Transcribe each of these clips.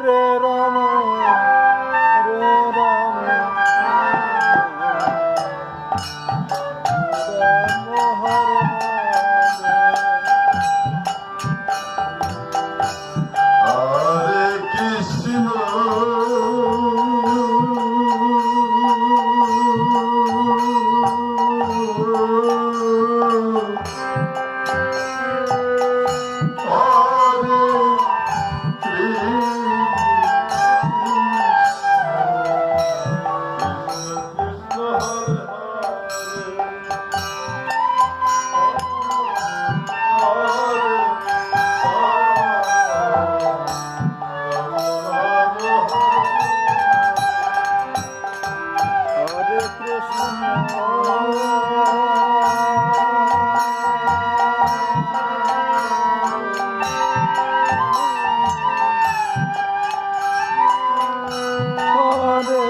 Hare Ram Hare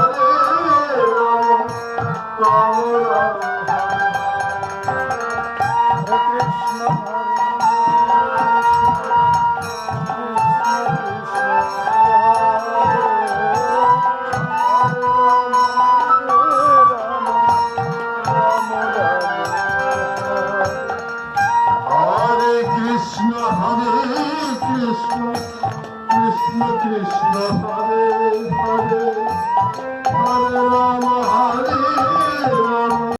Krishna